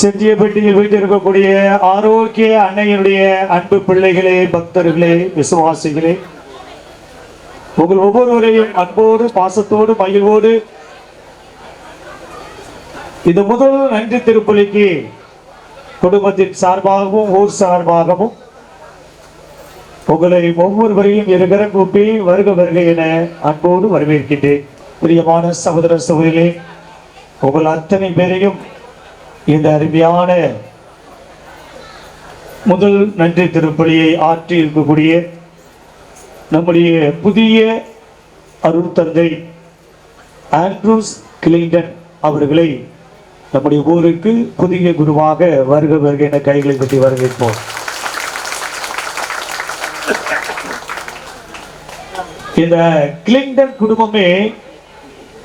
செத்தியப்பட்டியில் வீட்டில் இருக்கக்கூடிய ஆரோக்கிய அன்னையினுடைய அன்பு பிள்ளைகளே பக்தர்களே விசுவாசிகளே உங்கள் ஒவ்வொருவரையும் அன்போடு பாசத்தோடு மகிழ்வோடு இந்த முதல் நன்றி திருப்பலிக்கு குடும்பத்தின் சார்பாகவும் ஊர் சார்பாகவும் உங்களை ஒவ்வொருவரையும் இருகர கூப்பி வருக வருக என அன்போடு வரவேற்கின்றேன். பிரியமான சகோதர சகோதரிகளே உங்கள் அத்தனை பேரையும் இந்த அருமையான முதல் நன்றி திருப்பலியை ஆற்றி இருக்கக்கூடிய நம்முடைய புதிய அருள் தந்தை ஆண்ட்ரூஸ் கிளிங்டன் அவர்களை நம்முடைய ஊருக்கு புதிய குருவாக வருக வருக என கைகளை கட்டி வரவேற்போம். இந்த கிளிங்டன் குடும்பமே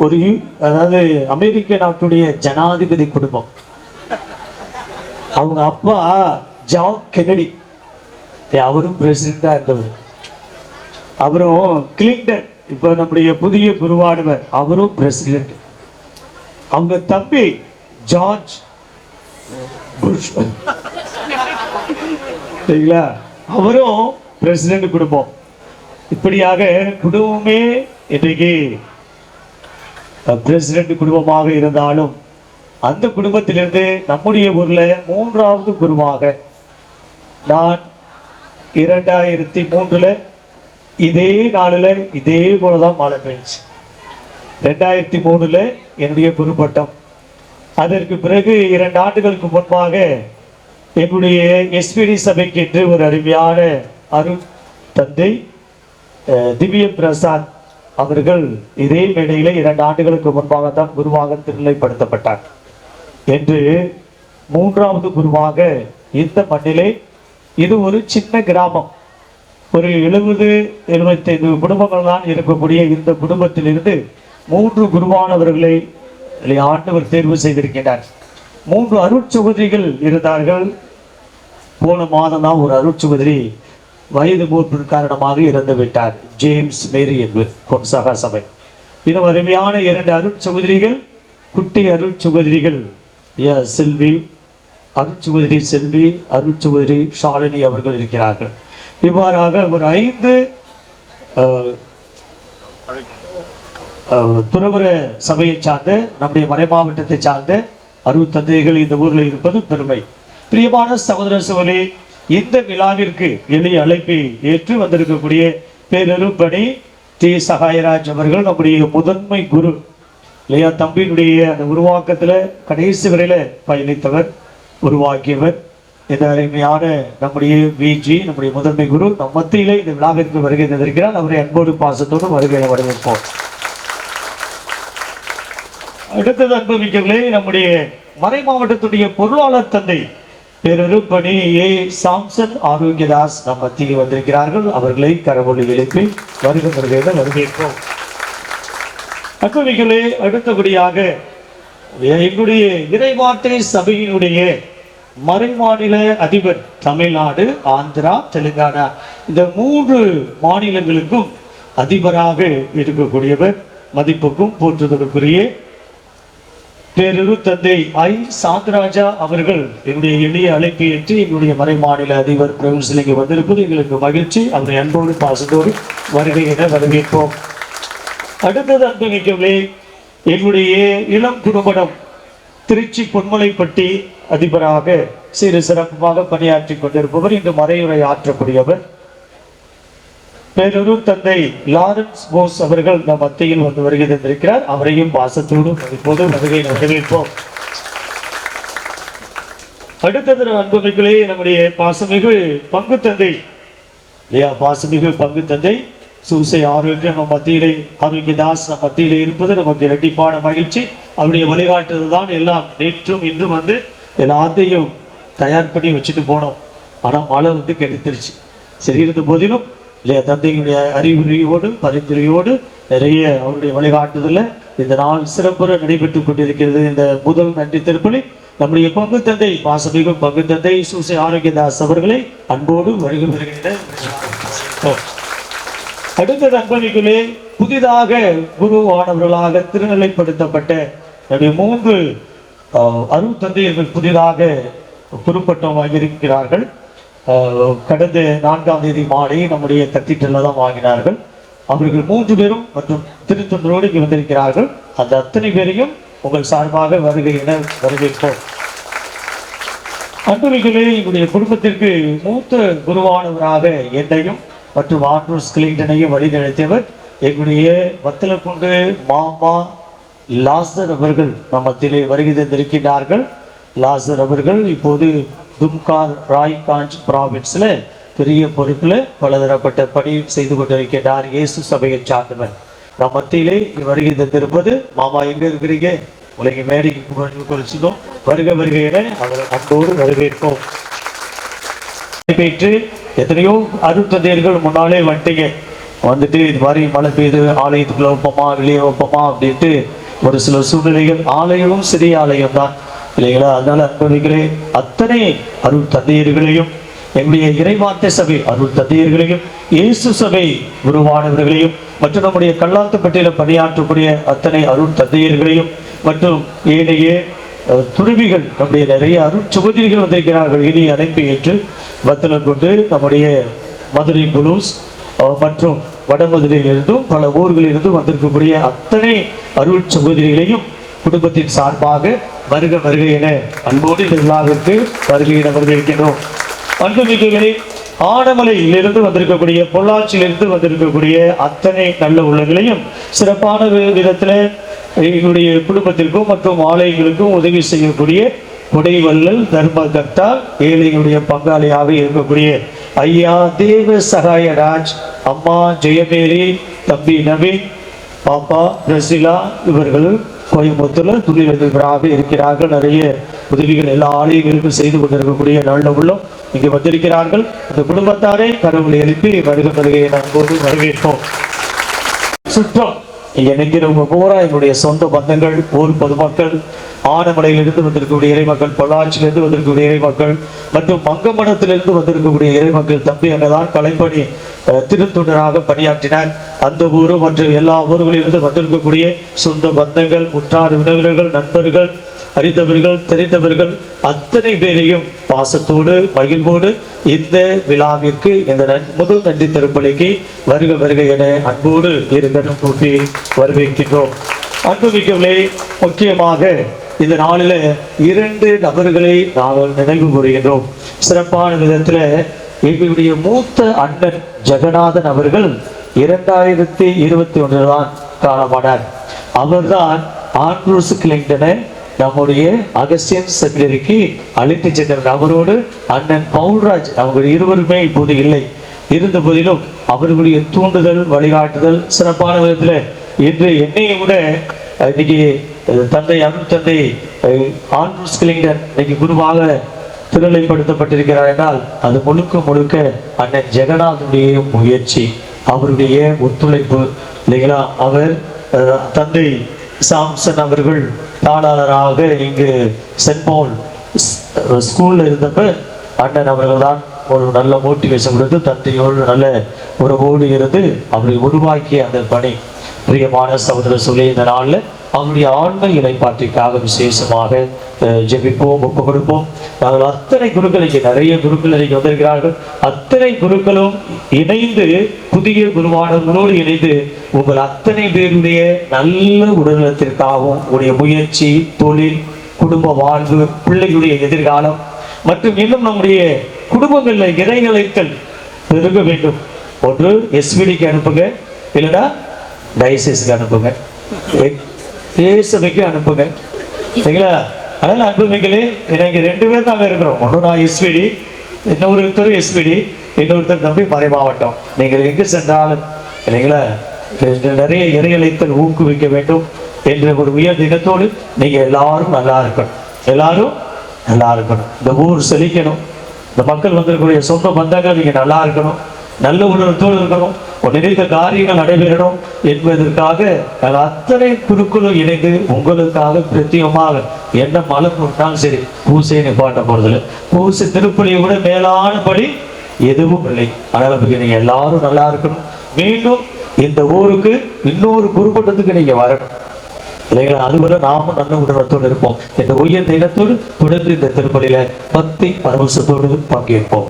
ஒரு அதாவது அமெரிக்க நாட்டுடைய ஜனாதிபதி குடும்பம். அவங்க அப்பா ஜான் கென்னடி. அவரும் பிரசிடண்டா இருந்தவர். அவரும் கிளின்டன் இப்போ நம்முடைய புதிய குருவானவர் அவரும் பிரசிடென்ட் அவங்க தம்பி ஜார்ஜ் புஷ். சரிங்களா? அவரும் பிரசிடென்ட் குடும்பம். இப்படியாக குடும்பமே இன்றைக்கு பிரசிடென்ட் குடும்பமாக இருந்தாலும் அந்த குடும்பத்திலிருந்து நம்முடைய ஊர்ல மூன்றாவது குருவாக நான் இரண்டாயிரத்தி மூன்றுல இதே நாளில் இதே போலதான் மழை பெய்ஞ்சு ரெண்டாயிரத்தி மூணுல என்னுடைய குருப்பட்டம். அதற்கு பிறகு இரண்டு ஆண்டுகளுக்கு முன்பாக என்னுடைய எஸ்பிடி சபைக்கு என்று ஒரு அருமையான அருள் தந்தை திவ்ய பிரசாத் அவர்கள் இதே மேடையில் இரண்டு ஆண்டுகளுக்கு முன்பாக தான் குருவாக திருநிலைப்படுத்தப்பட்டார். என்று மூன்றாவது குருவாக இந்த மண்ணிலே இது ஒரு சின்ன கிராமம். ஒரு எழுபது எழுபத்தைந்து குடும்பங்கள் தான் இருக்கக்கூடிய இந்த குடும்பத்திலிருந்து மூன்று குருவானவர்களை ஆண்டவர் தேர்வு செய்திருக்கிறார் மூன்று அருட்சகோதரிகள் இருந்தார்கள். போன மாதம் தான் ஒரு அருட்சகோதரி வயது மூப்பு காரணமாக இறந்து விட்டார். ஜேம்ஸ் மேரி என்பது பொன்சகா சபை. இன்னும் அருமையான இரண்டு அருட்சகோதரிகள் குட்டி அருட்சகோதரிகள் செல்வி அருட்சகோதரி செல்வி அருட்சகோதரி ஷாலினி அவர்கள் இருக்கிறார்கள். இவ்வாறாக ஒரு ஐந்து துறவர சபையை சார்ந்த நம்முடைய மறை மாவட்டத்தை சார்ந்த அருள் தந்தைகள் இந்த ஊரில் இருப்பது பெருமை. பிரியமான சகோதர சோழி இந்த விழாவிற்கு எளிய அழைப்பை ஏற்று வந்திருக்கக்கூடிய பேரருப்பணி டி. சகாயராஜ் அவர்கள் நம்முடைய முதன்மை குரு. இல்லையா? தம்பியினுடைய அந்த உருவாக்கத்துல கடைசி வரையில பயணித்தவர் உருவாக்கியவர் இந்த அருமையான நம்முடைய விஜி நம்முடைய முதன்மை குரு நம் மத்தியிலே இந்த விழாவிற்கு வருகை தந்திருக்கிறார். அவரை அன்போடு பாசத்தோடு வருகையை வரவேற்போம். அடுத்தது அன்புமிக்கவர்களே நம்முடைய மறை மாவட்டத்துடைய பொருளாளர் தந்தை பேரருப்பணி ஏ. சாம்சன் ஆரோக்கியதாஸ் நம் மத்தியில் வந்திருக்கிறார்கள். அவர்களை கரவொலி எழுப்பி வருக வருகையில வரவேற்போம். அன்புமிக்கவர்களே அடுத்தபடியாக எங்களுடைய இறைவார்த்தை சபையினுடைய மறைமாநில அதிபர் தமிழ்நாடு ஆந்திரா தெலுங்கானா இந்த மூன்று மாநிலங்களுக்கும் அதிபராக இருக்கக்கூடியவர். மதிப்புக்கும் போற்றுதலுக்குரிய பேரொரு தந்தை ஐ. சாந்தராஜா அவர்கள் என்னுடைய எளிய அழைப்பை ஏற்று எங்களுடைய மறைமாநில அதிபர் பிரபுசிலிங்க வந்திருப்பது. எங்களுக்கு மகிழ்ச்சி. அவரை அன்போடு பாசத்தோடு வருகையிட வரவேற்போம். அடுத்தது அன்புமிக்கவர்களே என்னுடைய இளம் குடும்பம் திருச்சி பொன்மலைப்பட்டி அதிபராக சிறு சிறப்பாக பணியாற்றி கொண்டிருப்பவர் இன்று மறையுறை ஆற்றக்கூடியவர். பேரூர் தந்தை லாரன்ஸ் போஸ் அவர்கள் நம் மத்தியில் வந்து வருகை தந்திருக்கிறார். அவரையும் பாசத்தோடு இப்போது வருகை வரவேற்போம். அடுத்தது அன்புமிகளே நம்முடைய பாசமிகு பங்கு தந்தை. இல்லையா பாசமிகு பங்கு தந்தை? சூசை ஆரோக்கியம் நம் மத்தியிலே ஆரோக்கியதாஸ் நம் மத்தியிலே இருப்பது நமக்கு இரட்டிப்பான மகிழ்ச்சி. அவருடைய வழிகாட்டுறது தான் எல்லாம். நேற்றும் இன்றும் வந்து எல்லாத்தையும் தயார் பண்ணி வச்சுட்டு போனோம். ஆனால் மழை வந்து கெடுத்துருச்சு. சரி இருந்த போதிலும் இல்லையா தந்தையுடைய அறிவுரையோடு பரிந்துரையோடு நிறைய அவருடைய வழிகாட்டுதல்ல இந்த நாள் சிறப்புற நடைபெற்றுக் கொண்டிருக்கிறது. இந்த முதல் நன்றி திருப்பலி நம்முடைய பங்கு தந்தை பாசமிகு பங்கு தந்தை சூசை ஆரோக்கியதாஸ் அவர்களை அன்போடு வருகை வருகின்ற அடுத்த நண்பனிகளே புதிதாக குருவானவர்களாக திருநிலைப்படுத்தப்பட்ட என்னுடைய மூன்று அஹ், அருள் தந்தையர்கள் புதிதாக குருப்பட்டம் வாங்கியிருக்கிறார்கள் கடந்த நான்காம் தேதி மாலை நம்முடைய தத்திட்டில் தான் வாங்கினார்கள். அவர்கள் மூன்று பேரும் மற்றும் திருத்தொண்டரோடு இங்கு வந்திருக்கிறார்கள். அந்த அத்தனை பேரையும் உங்கள் சார்பாக வருகை என வரவேற்போம். அன்புகளே எங்களுடைய குடும்பத்திற்கு மூத்த குருவானவராக என்னையும் மற்றும் ஆண்ட்ரூஸ் கிளிங்டனையும் வழிநடத்தியவர் எங்களுடைய வத்தலக்குண்டு மாமா லாசர் அவர்கள் நம் மத்தியிலே வருகை தந்திருக்கிறார்கள் லாசர் அவர்கள் இப்போது தும்கா ராய்காஞ்ச் ப்ராவின்ஸில் பெரிய பொறுப்பில் பலதரப்பட்ட பணி செய்து கொண்டிருக்கிறார் இயேசு சபையை சார்ந்தவர். நம் மத்தியிலே வருகை தந்திருப்பது மாமா எங்க இருக்கிறீங்க? உலக மேடைக்கு குறிச்சிடும் வருக வருகையில அவரை அன்போடு வரவேற்போம் பெற்று எத்தனையோ அருத்தந்தையர்கள் முன்னாலே வந்துட்டீங்க. வந்துட்டு இது மாதிரி மழை பெய்யுது ஆலயத்துக்குள்ள வைப்போமா வெளியே வைப்போமா அப்படின்ட்டு ஒரு சில சூழ்நிலைகள் ஆலயமும் சிறிய ஆலயம் தான் இல்லைங்களா? அதனால அன்பர்களே அத்தனை அருள் தந்தையர்களையும் எங்களுடைய இறைவார்த்தை சபை அருள் தந்தையர்களையும் இயேசு சபை உருவானவர்களையும் மற்றும் நம்முடைய கல்லாத்துப்பட்டியில பணியாற்றக்கூடிய அத்தனை அருள் தந்தையர்களையும் மற்றும் ஏனைய துருவிகள் நம்முடைய நிறைய அருள் வந்திருக்கிறார்கள். இனி அழைப்பு ஏற்று வத்தலம் கொண்டு நம்முடைய மதுரை புலூஸ் மற்றும் வடமதுரையிலிருந்தும் பல ஊர்களிலிருந்தும் வந்திருக்கக்கூடிய அத்தனை அருள் சகோதரிகளையும் குடும்பத்தின் சார்பாக வருக வருக என அன்போடு இந்த விழாவிற்கு வருகையிட என வரவேற்கிறோம் ஆடமலையிலிருந்து வந்திருக்கக்கூடிய பொள்ளாச்சியிலிருந்து வந்திருக்கக்கூடிய அத்தனை நல்ல உள்ளங்களையும் சிறப்பான விதத்தில் விதத்துல எங்களுடைய குடும்பத்திற்கும் மற்றும் ஆலயங்களுக்கும் உதவி செய்யக்கூடிய உடைவல்லல் தர்ம கர்த்தா ஏழைகளுடைய பங்காளியாக இருக்கக்கூடிய ஐயா தேவ சகாயராஜ் அம்மா ஜெயமேரி தம்பி நவீன் பாப்பா பிரசிலா இவர்கள் கோயம்புத்தூர்ல துணி இருக்கிறார்கள். நிறைய உதவிகள் எல்லா ஆலயங்களுக்கும் செய்து கொண்டிருக்கக்கூடிய நல்ல உள்ளம். இங்கு வந்திருக்கிறார்கள். அந்த குடும்பத்தாரை கடவுளை எழுப்பி வருக வருகையை நான் போது வரவேற்போம் சுற்றம். இங்க நிற்கிறவங்க பூரா என்னுடைய சொந்த பந்தங்கள் ஊர் பொதுமக்கள் ஆனமலையிலிருந்து வந்திருக்கக்கூடிய இறைமக்கள் பொள்ளாச்சியிலிருந்து வந்திருக்கக்கூடிய இறைமக்கள் மற்றும் மங்கமணத்திலிருந்து வந்திருக்கக்கூடிய இறைமக்கள் தம்பி அங்கதான் கலைப்பணி திருத்துணராக பணியாற்றினார். அந்த ஊரும் மற்றும் எல்லா ஊர்களிலிருந்து வந்திருக்கக்கூடிய சொந்த பந்தங்கள் உற்றார் உறவினர்கள் நண்பர்கள் அறிந்தவர்கள் தெரிந்தவர்கள் அத்தனை பேரையும் பாசத்தோடு மகிழ்வோடு இந்த விழாவிற்கு இந்த நன்- முதல் நன்றி திருப்பலிக்கு வருக வருக என அன்போடு இருந்தனும் கூட்டி வரவேற்கின்றோம். அன்புமிக்கவர்களே முக்கியமாக இந்த நாளில இரண்டு நபர்களை நாங்கள் நினைவு கூறுகின்றோம். சிறப்பான விதத்துல எங்களுடைய மூத்த அண்ணன் ஜெகநாதன் அவர்கள் இரண்டாயிரத்தி இருபத்தி ஒன்றில் தான் காலமானார். அவர்தான் ஆண்ட்ரூஸ் கிளிங்டனை நம்முடைய அகஸ்டியன் செமினரிக்கு அழைத்து சென்ற அவரோடு அண்ணன் பவுல்ராஜ் அவங்க இருவருமே இப்போது இல்லை. இருந்த போதிலும் அவர்களுடைய தூண்டுதல் வழிகாட்டுதல் சிறப்பான விதத்தில் இன்று என்னையை விட இன்னைக்கு தந்தை அருள் தந்தை ஆண்ட்ரூஸ் கிளிங்டன் இன்னைக்கு குருவாக திருநிலைப்படுத்தப்பட்டிருக்கிறார் என்றால் அது முழுக்க முழுக்க அண்ணன் ஜெகநாதனுடைய முயற்சி அவருடைய ஒத்துழைப்பு இல்லைங்களா? அவர் தந்தை சாம்சன் அவர்கள் தாளாளராக இங்கு சென்போல் ஸ்கூலில் ஸ்கூல்ல இருந்தப்ப அண்ணன் அவர்கள் தான் ஒரு நல்ல மோட்டிவேஷன் கொடுத்து தந்தையோடு நல்ல உறவோடு இருந்து அவரை உருவாக்கிய அந்த பணி. பிரியமான சகோதர சொல்லி இந்த நாளில் அவருடைய ஆன்ம இலைப்பாட்டிற்காக விசேஷமாக ஜெபிப்போம் ஒப்பு கொடுப்போம். நாங்கள் அத்தனை குருக்கள் இங்கே நிறைய குருக்கள் இங்கே வந்திருக்கிறார்கள். அத்தனை குருக்களும் இணைந்து புதிய குருவானவர்களோடு இணைந்து உங்கள் அத்தனை பேருடைய நல்ல உடல்நலத்திற்காகவும் உங்களுடைய முயற்சி தொழில் குடும்ப வாழ்வு பிள்ளைகளுடைய எதிர்காலம் மற்றும் இன்னும் நம்முடைய குடும்பங்களில் இறைநிலைத்தல் பெருக வேண்டும். ஒன்று எஸ்விடிக்கு அனுப்புங்க. இல்லைன்னா டயசிஸ்க்கு அனுப்புங்க. ஏசபைக்கு அனுப்புங்க. சரிங்களா? அதனால அன்புமிகளே எனக்கு ரெண்டு பேர் நாங்கள் இருக்கிறோம். ஒன்று நான் எஸ்விடி இன்னொருத்தர் எஸ்விடி இன்னொருத்தர் தம்பி மறை மாவட்டம். நீங்கள் எங்கு சென்றாலும் இல்லைங்களா? நிறைய இறையலைத்தல் ஊக்குவிக்க வேண்டும் என்ற ஒரு உயர் தினத்தோடு நீங்கள் எல்லாரும் நல்லா இருக்கணும். எல்லாரும் நல்லா இருக்கணும். இந்த ஊர் செழிக்கணும். இந்த மக்கள் வந்திருக்கக்கூடிய சொந்த பந்தங்கள் நீங்கள் நல்லா இருக்கணும். நல்ல உணர்வத்தோடு இருக்கணும். ஒரு நினைத்த காரியங்கள் நடைபெறணும் என்பதற்காக நான் அத்தனை குருக்களும் இணைந்து உங்களுக்காக பிரத்தியமாக என்ன மலை போட்டாலும் சரி பூசை நிப்பாட்ட போறதில்லை. பூசை திருப்பலியை விட மேலானபடி எதுவும் இல்லை. அதனால நீங்க எல்லாரும் நல்லா இருக்கணும். மீண்டும் இந்த ஊருக்கு இன்னொரு குருக்கூட்டத்துக்கு நீங்க வரணும். இல்லைங்களா? அதுவரை நாமும் நல்ல உணர்வத்தோடு இருப்போம். இந்த உயர்ந்த இனத்தோடு தொடர்ந்து இந்த திருப்பலியில பக்தி பரவசத்தோடு பங்கேற்போம்.